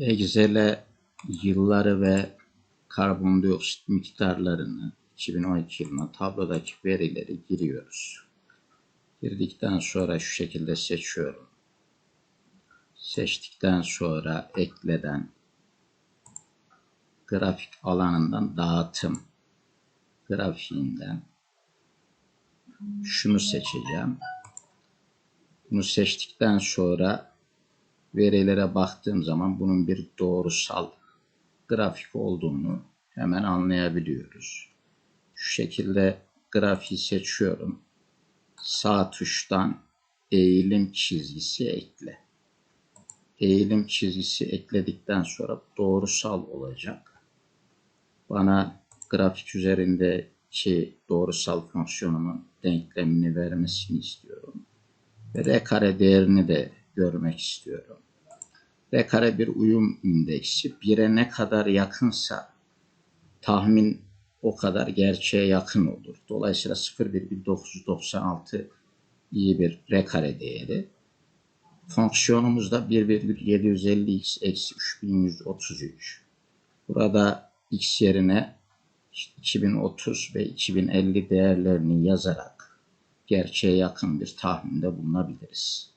Excel'e yılları ve karbondioksit miktarlarını 2012 yılına tablodaki verileri giriyoruz. Girdikten sonra şu şekilde seçiyorum. Seçtikten sonra ekleden grafik alanından dağıtım grafiğinden şunu seçeceğim. Bunu seçtikten sonra verilere baktığım zaman bunun bir doğrusal grafik olduğunu hemen anlayabiliyoruz. Şu şekilde grafiği seçiyorum. Sağ tuştan eğilim çizgisi ekle. Eğilim çizgisi ekledikten sonra doğrusal olacak. Bana grafik üzerindeki doğrusal fonksiyonumun denklemini vermesini istiyorum. Ve r kare değerini de görmek istiyorum. R kare bir uyum indeksi. 1'e ne kadar yakınsa tahmin o kadar gerçeğe yakın olur. Dolayısıyla 0,996 iyi bir R kare değeri. Fonksiyonumuz da 1,750x eksi 3133. Burada x yerine 2030 ve 2050 değerlerini yazarak gerçeğe yakın bir tahminde bulunabiliriz.